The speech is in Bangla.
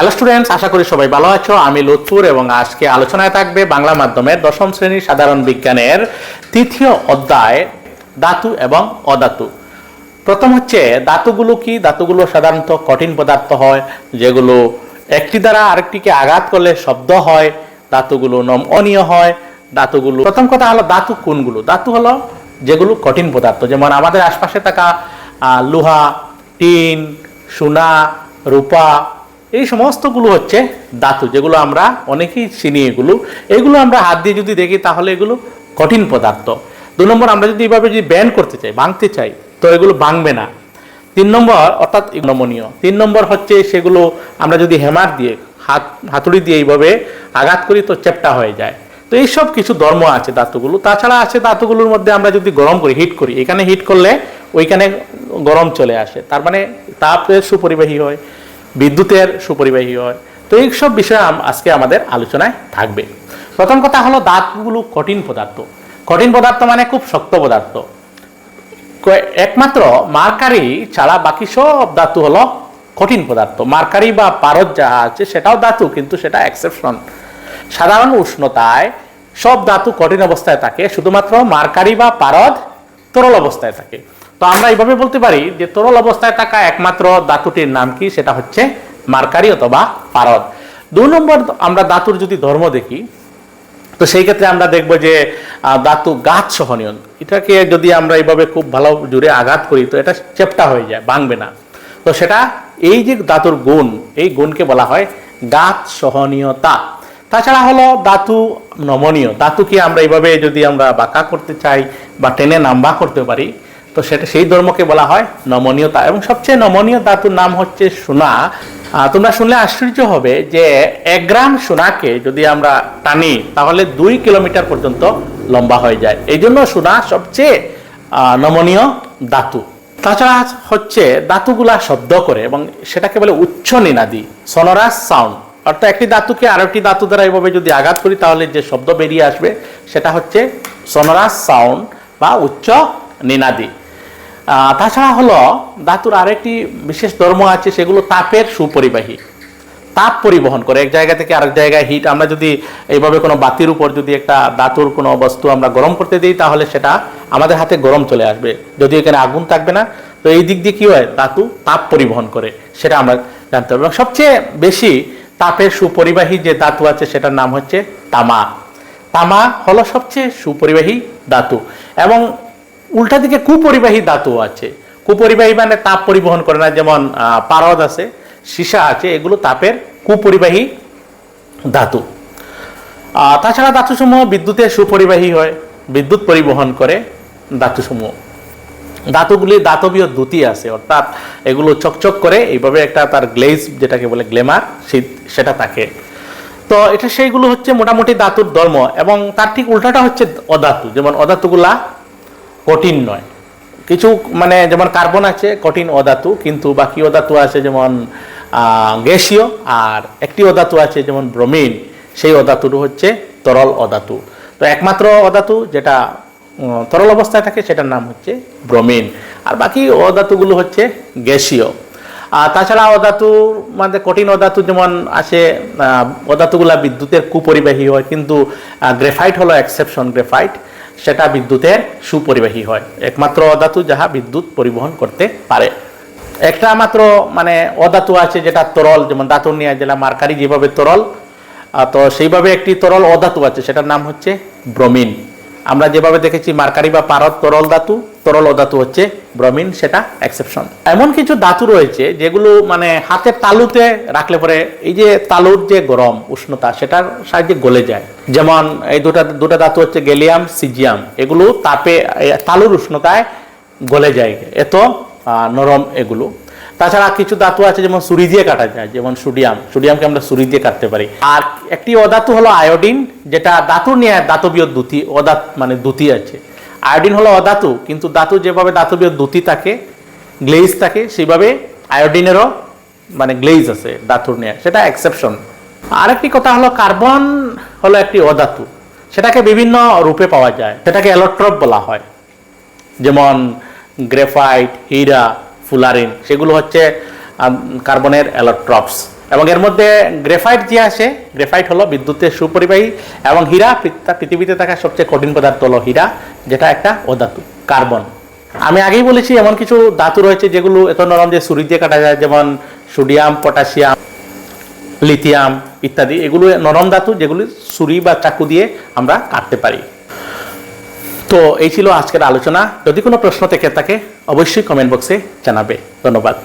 হ্যালো স্টুডেন্টস আশা করি সবাই ভালো আছো। আমি লুৎফুর এবং আজকে আলোচনায় থাকবে বাংলা মাধ্যমের দশম শ্রেণির সাধারণ বিজ্ঞানের তৃতীয় অধ্যায়, ধাতু এবং অধাতু। প্রথম হচ্ছে, ধাতুগুলো কি? ধাতুগুলো সাধারণত কঠিন পদার্থ হয়, যেগুলো একটি দ্বারা আরেকটিকে আঘাত করলে শব্দ হয়, ধাতুগুলো নমনীয় হয়, ধাতুগুলো প্রথম কথা হলো ধাতু কোনগুলো? ধাতু হলো যেগুলো কঠিন পদার্থ। যেমন আমাদের আশপাশে থাকা লোহা, টিন, সোনা, রূপা এই সমস্তগুলো হচ্ছে ধাতু, যেগুলো আমরা অনেকেই চিনি এগুলো। এগুলো আমরা হাত দিয়ে যদি দেখি তাহলে এগুলো কঠিন পদার্থ। দু নম্বর, আমরা যদি এইভাবে যদি ব্যান করতে চাই, ভাঙতে চাই, তো এগুলো ভাঙবে না। তিন নম্বর, অর্থাৎ নমনীয় তিন নম্বর হচ্ছে সেগুলো আমরা যদি হ্যামার দিয়ে, হাত, হাতুড়ি দিয়ে এইভাবে আঘাত করি তো চেপটা হয়ে যায়। তো এইসব কিছু ধর্ম আছে ধাতুগুলো। তাছাড়া আছে ধাতুগুলোর মধ্যে আমরা যদি গরম করি, হিট করি, এখানে হিট করলে ওইখানে গরম চলে আসে। তার মানে তাপের সুপরিবাহী হয়। বিদ্যুতের সুপরিবাহী হয়। তো এইসব বিষয়ে আজকে আমাদের আলোচনায় থাকবে। প্রথম কথা হলো ধাতুগুলো কঠিন পদার্থ। কঠিন পদার্থ মানে খুব শক্ত পদার্থ। একমাত্র মার্কারি ছাড়া বাকি সব ধাতু হলো কঠিন পদার্থ। মার্কারি বা পারদ যাহা আছে সেটাও ধাতু, কিন্তু সেটা এক্সেপশন সাধারণ উষ্ণতায় সব ধাতু কঠিন অবস্থায় থাকে, শুধুমাত্র মার্কারি বা পারদ তরল অবস্থায় থাকে। তো আমরা এইভাবে বলতে পারি যে তরল অবস্থায় থাকা একমাত্র ধাতুটির নাম কি? সেটা হচ্ছে মার্কারি অথবা পারদ। দুই নম্বর আমরা ধাতুর যদি ধর্ম দেখি, তো সেই ক্ষেত্রে আমরা দেখব যে ধাতু গাছ সহনীয়। এটাকে যদি আমরা এইভাবে খুব ভালো জুড়ে আঘাত করি, তো এটা চেপটা হয়ে যায়, ভাঙবে না। তো সেটা এই যে ধাতুর গুণ, এই গুণকে বলা হয় গাছ সহনীয়তা। তাছাড়া হলো ধাতু নমনীয়। ধাতুকে আমরা এইভাবে যদি আমরা বাঁকা করতে চাই বা টেনে নাম্বা করতে পারি তো সেটা সেই ধর্মকে বলা হয় নমনীয়তা। এবং সবচেয়ে নমনীয় ধাতুর নাম হচ্ছে সোনা। তোমরা শুনলে আশ্চর্য হবে যে এক গ্রাম সোনাকে যদি আমরা টানি, তাহলে দুই কিলোমিটার পর্যন্ত লম্বা হয়ে যায়। এই জন্য সোনা সবচেয়ে নমনীয় ধাতু। তাছাড়া হচ্ছে ধাতুগুলা শব্দ করে এবং সেটাকে বলে উচ্চ নিনাদি সনরাস সাউন্ড অর্থাৎ একটি ধাতুকে আরেকটি ধাতু দ্বারা এইভাবে যদি আঘাত করি, তাহলে যে শব্দ বেরিয়ে আসবে, সেটা হচ্ছে সনোরাস সাউন্ড বা উচ্চ নিনাদি। তাছাড়া হলো ধাতুর আরেকটি বিশেষ ধর্ম আছে, সেগুলো তাপের সুপরিবাহী। তাপ পরিবহন করে, এক জায়গা থেকে আরেক জায়গায় হিট আমরা যদি এইভাবে কোনো বাতির উপর যদি একটা ধাতুর কোনো বস্তু আমরা গরম করতে দিই, তাহলে সেটা আমাদের হাতে গরম চলে আসবে। যদি এখানে আগুন থাকবে না, তো এই দিক দিয়ে কী হয়? ধাতু তাপ পরিবহন করে, সেটা আমরা জানতে হবে এবং সবচেয়ে বেশি তাপের সুপরিবাহী যে ধাতু আছে, সেটার নাম হচ্ছে তামা। তামা হলো সবচেয়ে সুপরিবাহী ধাতু এবং উল্টা দিকে কুপরিবাহী ধাতু আছে। কুপরিবাহী মানে তাপ পরিবহন করে না, যেমন পারদ আছে, সীসা আছে, এগুলো তাপের কুপরিবাহী ধাতু। তাছাড়া ধাতুসমূহ বিদ্যুতের সুপরিবাহী হয়, বিদ্যুৎ পরিবহন করে ধাতুসমূহ। ধাতুগুলি দাতবীয় দ্যুতি আছে, অর্থাৎ এগুলো চকচক করে, এইভাবে একটা তার গ্লেজ, যেটাকে বলে গ্লেমার সেটা থাকে। তো এটা সেইগুলো হচ্ছে মোটামুটি ধাতুর ধর্ম, এবং তার ঠিক উল্টাটা হচ্ছে অধাতু, যেমন অধাতুগুলা কঠিন নয়। কিছু মানে যেমন কার্বন আছে, কঠিন অধাতু, কিন্তু বাকি অধাতু আছে যেমন গ্যাসীয়, আর একটি অধাতু আছে যেমন ব্রোমিন, সেই অধাতুর হচ্ছে তরল অধাতু। তো একমাত্র অধাতু যেটা তরল অবস্থায় থাকে সেটার নাম হচ্ছে ব্রোমিন। আর বাকি অধাতুগুলো হচ্ছে গ্যাসীয়। আর তাছাড়া অধাতুর মানে কঠিন অধাতু যেমন আছে অধাতুগুলা বিদ্যুতের কুপরিবাহী হয়, কিন্তু গ্রেফাইট হলো এক্সেপশন গ্রেফাইট। সেটা বিদ্যুতের সুপরিবাহী হয়। একমাত্র অধাতু যাহা বিদ্যুৎ পরিবহন করতে পারে। একটা মাত্র মানে অধাতু আছে যেটা তরল, যেমন দাতুর নিয়ে যেটা মার্কারি যেভাবে তরল তো সেইভাবে একটি তরল অধাতু আছে, সেটার নাম হচ্ছে ব্রোমিন। আমরা যেভাবে দেখেছি মার্কারি বা পারদ তরল ধাতু তরল অধাতু হচ্ছে, ব্রমিন সেটা এক্সেপশন এমন কিছু ধাতু রয়েছে যেগুলো মানে হাতের তালুতে রাখলে পরে এই যে তালুর যে গরম উষ্ণতা, সেটার সাহায্যে গলে যায়। যেমন এই দুটা দুটা ধাতু হচ্ছে গেলিয়াম, সিজিয়াম। এগুলো তাপে তালুর উষ্ণতায় গলে যায়। এত নরম এগুলো। তাছাড়া কিছু ধাতু আছে যেমন সুরি দিয়ে কাটা যায়, যেমন সোডিয়াম। সোডিয়ামকে আমরা সুরি দিয়ে কাটতে পারি। আর একটি অধাতু হলো আয়োডিন, যেটা ধাতু নিয়ে দাতবীয় দ্যুতি অদাত মানে দ্যুতি আছে। আয়োডিন হলো অধাতু, কিন্তু ধাতু যেভাবে দাতবীয় দ্যুতি থাকে গ্লেজ থাকে সেভাবে আয়োডিনেরও মানে গ্লেজ আছে ধাতুর নিয়ে। সেটা এক্সেপশন আরেকটি কথা হলো কার্বন হলো একটি অধাতু। সেটাকে বিভিন্ন রূপে পাওয়া যায়। সেটাকে অ্যালোট্রপ বলা হয়। যেমন গ্রেফাইট, হীরা, ফুলারিন, সেগুলো হচ্ছে কার্বনের অ্যালোট্রপস এবং এর মধ্যে গ্রেফাইট যে আছে, গ্রেফাইট হলো বিদ্যুতের সুপরিবাহী এবং হীরা পৃথিবীতে থাকা সবচেয়ে কঠিন পদার্থ হলো হীরা, যেটা একটা অধাতু, কার্বন। আমি আগেই বলেছি এমন কিছু ধাতু রয়েছে যেগুলো এত নরম যে দিয়ে কাটা যায়, যেমন সোডিয়াম, পটাশিয়াম, লিথিয়াম ইত্যাদি। এগুলো নরম ধাতু যেগুলি ছুরি বা চাকু দিয়ে আমরা কাটতে পারি। তো এই ছিল আজকের আলোচনা। যদি কোনো প্রশ্ন থেকে থাকে, অবশ্যই কমেন্ট বক্সে জানাবে। ধন্যবাদ।